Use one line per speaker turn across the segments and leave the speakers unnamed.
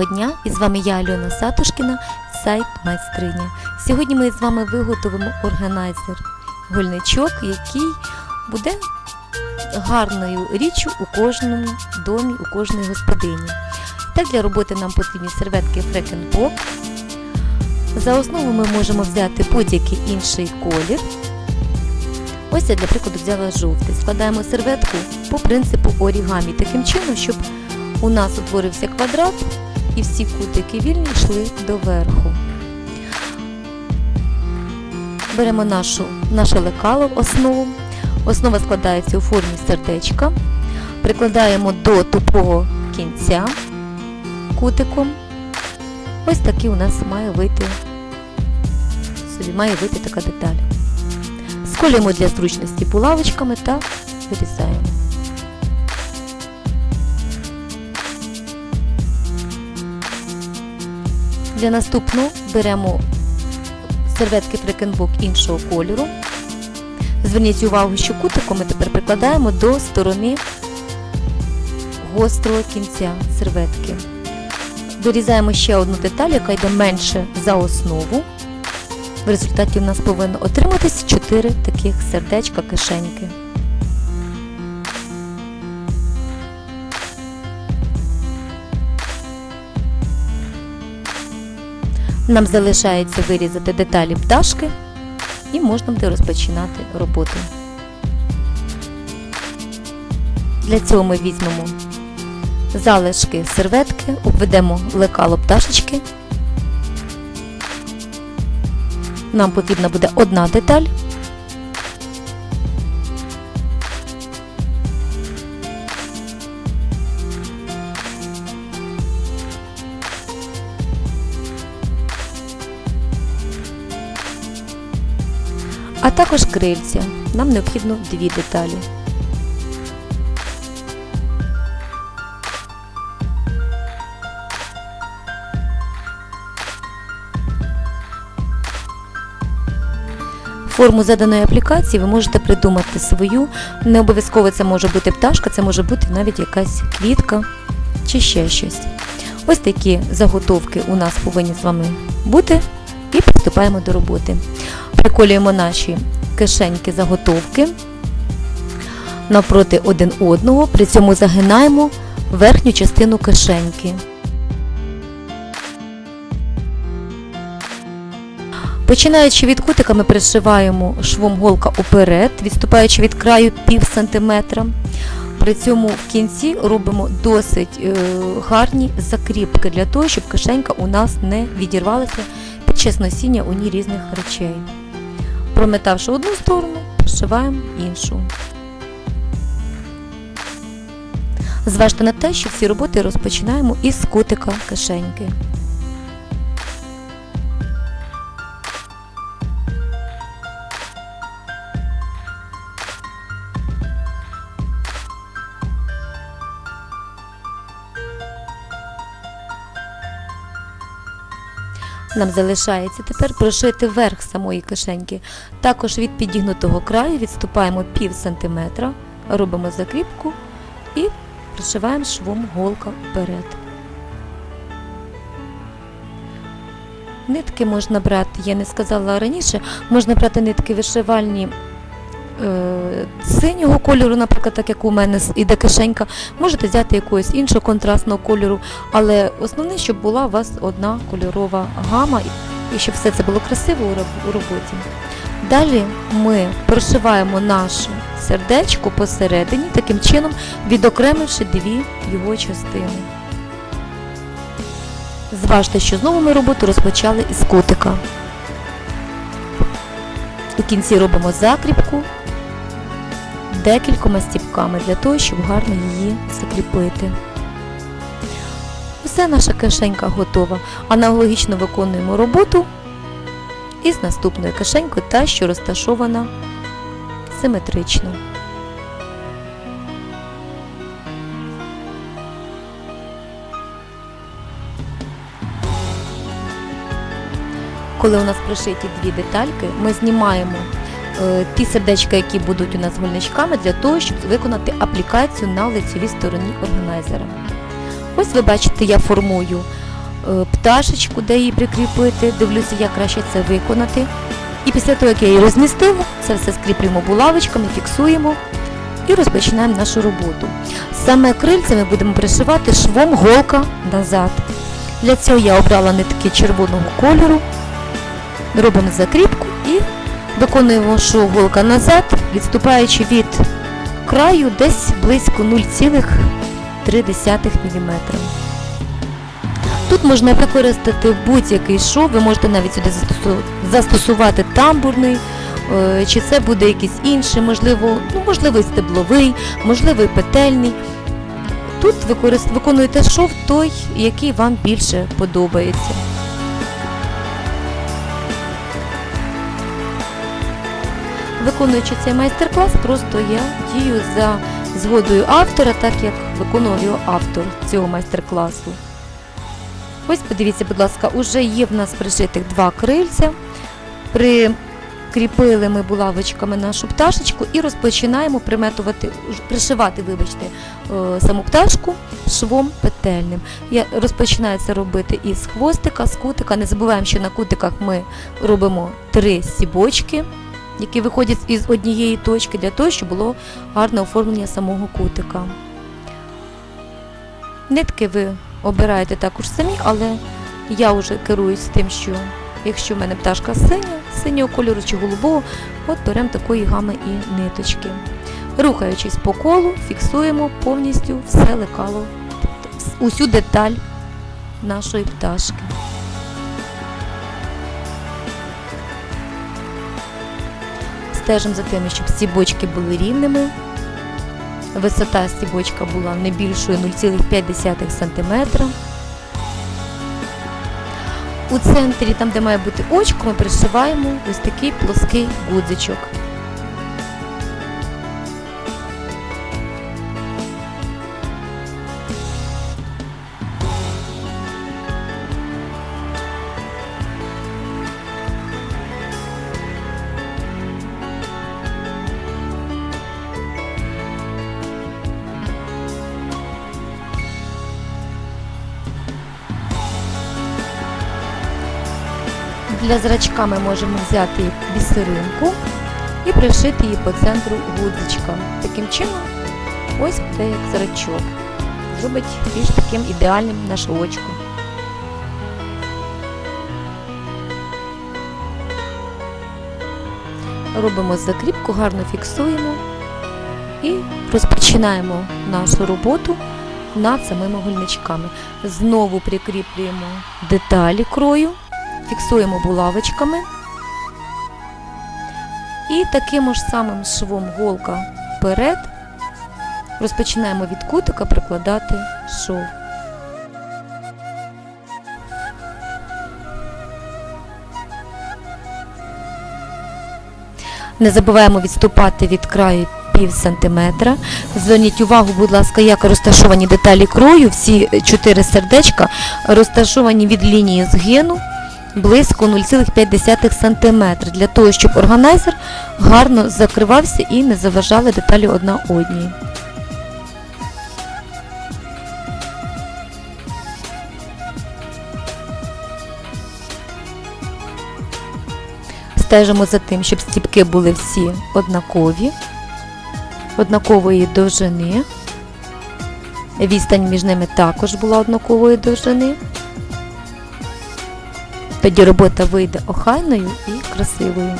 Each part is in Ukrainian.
Доброго дня! І з вами я Альона Сатушкіна, сайт Майстриня. Сьогодні ми з вами виготовимо органайзер гольничок, який буде гарною річчю у кожному домі, у кожній господині. Так для роботи нам потрібні серветки Фрекенбок. За основу ми можемо взяти будь-який інший колір. Ось я для прикладу взяла жовтий. Складаємо серветку по принципу орігамі, таким чином, щоб у нас утворився квадрат і всі кутики вільні йшли доверху. Беремо нашу, наше лекало основу. Основа складається у формі сердечка. Прикладаємо до тупого кінця кутиком. Ось такий у нас має вийти собі має вийти така деталь. Сколюємо для зручності булавочками та вирізаємо. Для наступного беремо серветки фрекенбок іншого кольору. Зверніть увагу, що кутиком ми тепер прикладаємо до сторони гострого кінця серветки. Вирізаємо ще одну деталь, яка йде менше за основу. В результаті у нас повинно отриматись 4 таких сердечка кишеньки. Нам залишається вирізати деталі пташки і можна буде розпочинати роботу. Для цього ми візьмемо залишки серветки, обведемо лекало пташечки. Нам потрібна буде одна деталь. Також крильця. Нам необхідно дві деталі. Форму заданої аплікації ви можете придумати свою. Не обов'язково це може бути пташка, це може бути навіть якась квітка чи ще щось. Ось такі заготовки у нас повинні з вами бути і приступаємо до роботи. Приколюємо наші кишеньки заготовки навпроти один одного, при цьому загинаємо верхню частину кишеньки. Починаючи від кутика, ми пришиваємо швом голка уперед, відступаючи від краю пів сантиметра. При цьому в кінці робимо досить е, гарні закріпки для того, щоб кишенька у нас не відірвалася під час носіння у ній різних речей. Прометавши одну сторону, пришиваємо іншу. Зважте на те, що всі роботи розпочинаємо із кутика кишеньки. Нам залишається тепер прошити верх самої кишеньки. Також від підігнутого краю відступаємо пів сантиметра, робимо закріпку і прошиваємо швом голка вперед. Нитки можна брати, я не сказала раніше, можна брати нитки вишивальні синього кольору, наприклад, так як у мене іде кишенька, можете взяти якогось іншого контрастного кольору, але основне, щоб була у вас одна кольорова гама і щоб все це було красиво у роботі. Далі ми прошиваємо наше сердечко посередині, таким чином відокремивши дві його частини. Зважте, що знову ми роботу розпочали із кутика. У кінці робимо закріпку декількома стіпками для того, щоб гарно її закріпити. Все, наша кишенька готова. Аналогічно виконуємо роботу із наступною кишенькою, та, що розташована симетрично. Коли у нас пришиті дві детальки, ми знімаємо ті сердечка, які будуть у нас гольничками, для того, щоб виконати аплікацію на лицевій стороні органайзера. Ось ви бачите, я формую е, пташечку, де її прикріпити. Дивлюся, як краще це виконати. І після того, як я її розмістила, це все скріплюємо булавочками, фіксуємо і розпочинаємо нашу роботу. Саме крильце ми будемо пришивати швом голка назад. Для цього я обрала нитки червоного кольору, робимо закріпку і виконуємо шов голка назад, відступаючи від краю десь близько 0,3 мм. Тут можна використати будь-який шов, ви можете навіть сюди застосувати тамбурний, е, чи це буде якийсь інший, можливо, ну, можливо, і стебловий, можливо, і петельний. Тут виконуєте шов той, який вам більше подобається. Виконуючи цей майстер-клас, просто я дію за згодою автора, так як виконував його автор цього майстер-класу. Ось подивіться, будь ласка, уже є в нас пришитих два крильця. Прикріпили ми булавочками нашу пташечку і розпочинаємо приметувати, пришивати, вибачте, е, саму пташку швом петельним. Я розпочинаю це робити із хвостика, з кутика. Не забуваємо, що на кутиках ми робимо три сібочки, які виходять із однієї точки, для того, щоб було гарне оформлення самого кутика. Нитки ви обираєте також самі, але я вже керуюсь тим, що якщо в мене пташка синя, синього кольору чи голубого, от беремо такої гами і ниточки. Рухаючись по колу, фіксуємо повністю все лекало, усю деталь нашої пташки. Стежимо за тим, щоб стібочки були рівними. Висота стібочка була не більшою 0,5 см. У центрі, там де має бути очко, ми пришиваємо ось такий плоский гудзичок. Для зрачка ми можемо взяти бісеринку і пришити її по центру гудзичка. Таким чином, ось буде як зрачок. Зробить більш таким ідеальним наше очко. Робимо закріпку, гарно фіксуємо і розпочинаємо нашу роботу над самими гульничками. Знову прикріплюємо деталі крою фіксуємо булавочками і таким ж самим швом голка вперед розпочинаємо від кутика прикладати шов. Не забуваємо відступати від краю пів сантиметра. Зверніть увагу, будь ласка, як розташовані деталі крою. Всі чотири сердечка розташовані від лінії згину близько 0,5 см для того, щоб органайзер гарно закривався і не заважали деталі одна одній. Стежимо за тим, щоб стіпки були всі однакові, однакової довжини. Відстань між ними також була однакової довжини. Тоді робота вийде охайною і красивою.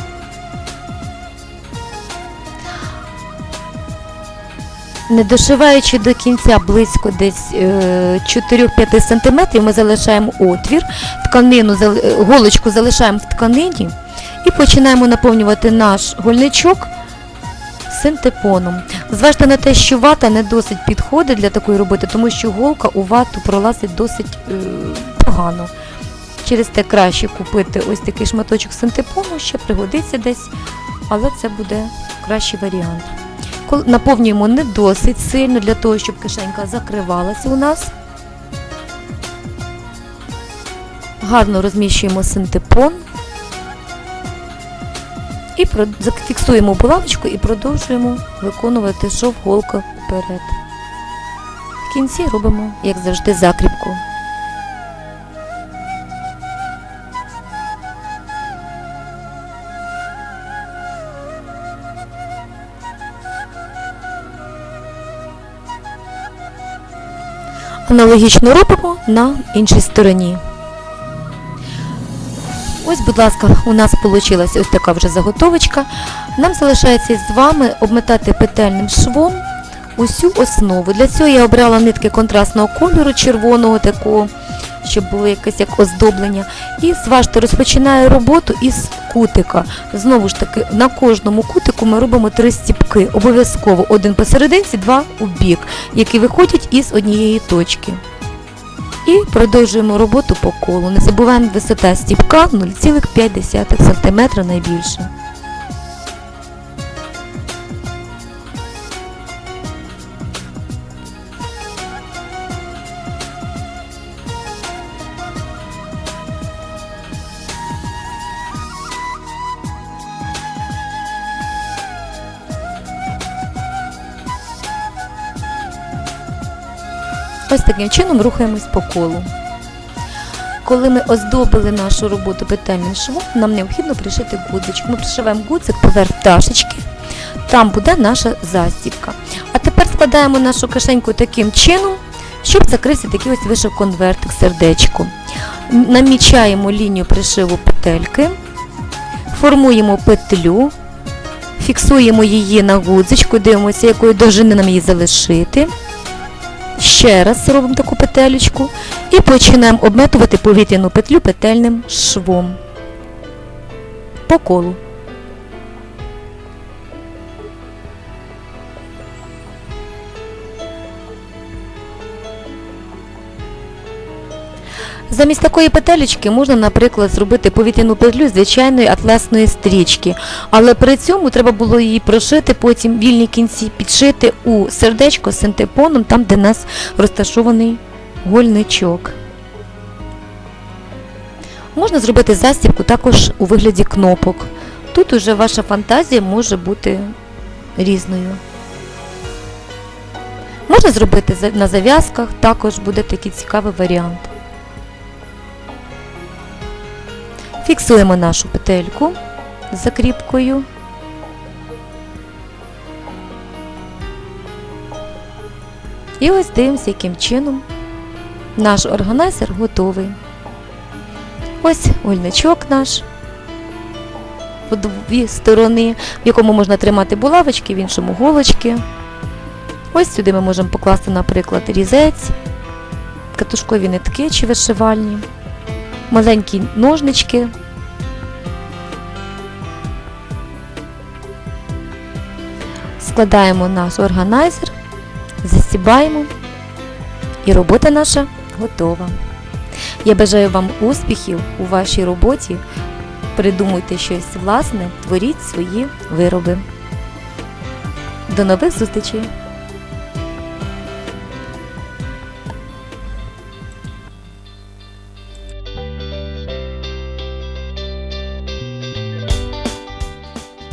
Не дошиваючи до кінця близько десь е, 4-5 см, ми залишаємо отвір, тканину, е, голочку залишаємо в тканині і починаємо наповнювати наш гольничок синтепоном. Зважте на те, що вата не досить підходить для такої роботи, тому що голка у вату пролазить досить е, погано. Через те краще купити ось такий шматочок синтепону, ще пригодиться десь, але це буде кращий варіант. Наповнюємо не досить сильно для того, щоб кишенька закривалася у нас. Гарно розміщуємо синтепон і зафіксуємо булавочку і продовжуємо виконувати шов голка вперед. В кінці робимо, як завжди, закріпку. Аналогічно робимо на іншій стороні. Ось, будь ласка, у нас вийшла ось така вже заготовочка. Нам залишається з вами обметати петельним швом усю основу. Для цього я обрала нитки контрастного кольору, червоного такого, щоб було якесь як оздоблення. І зважте, розпочинаю роботу із кутика. Знову ж таки, на кожному кутику ми робимо три стіпки. Обов'язково один посерединці, два у бік, які виходять із однієї точки. І продовжуємо роботу по колу. Не забуваємо висота стіпка 0,5 см найбільше. Ось таким чином рухаємось по колу. Коли ми оздобили нашу роботу петельним швом, нам необхідно пришити гудзичок. Ми пришиваємо гудзик поверх пташечки, там буде наша застібка. А тепер складаємо нашу кишеньку таким чином, щоб закрився такий ось вийшов конвертик сердечко. Намічаємо лінію пришиву петельки, формуємо петлю, фіксуємо її на гудзичку, дивимося, якої довжини нам її залишити. Ще раз робимо таку петелечку і починаємо обметувати повітряну петлю петельним швом по колу. Замість такої петелечки можна, наприклад, зробити повітряну петлю звичайної атласної стрічки, але при цьому треба було її прошити, потім вільні кінці підшити у сердечко з синтепоном, там, де у нас розташований гольничок. Можна зробити застібку також у вигляді кнопок. Тут уже ваша фантазія може бути різною. Можна зробити на зав'язках, також буде такий цікавий варіант. Фіксуємо нашу петельку закріпкою. І ось дивимося, яким чином наш органайзер готовий. Ось гольничок наш по дві сторони, в якому можна тримати булавочки, в іншому голочки. Ось сюди ми можемо покласти, наприклад, різець, катушкові нитки чи вишивальні маленькі ножнички. Складаємо наш органайзер, засібаємо і робота наша готова. Я бажаю вам успіхів у вашій роботі. Придумуйте щось власне, творіть свої вироби. До нових зустрічей!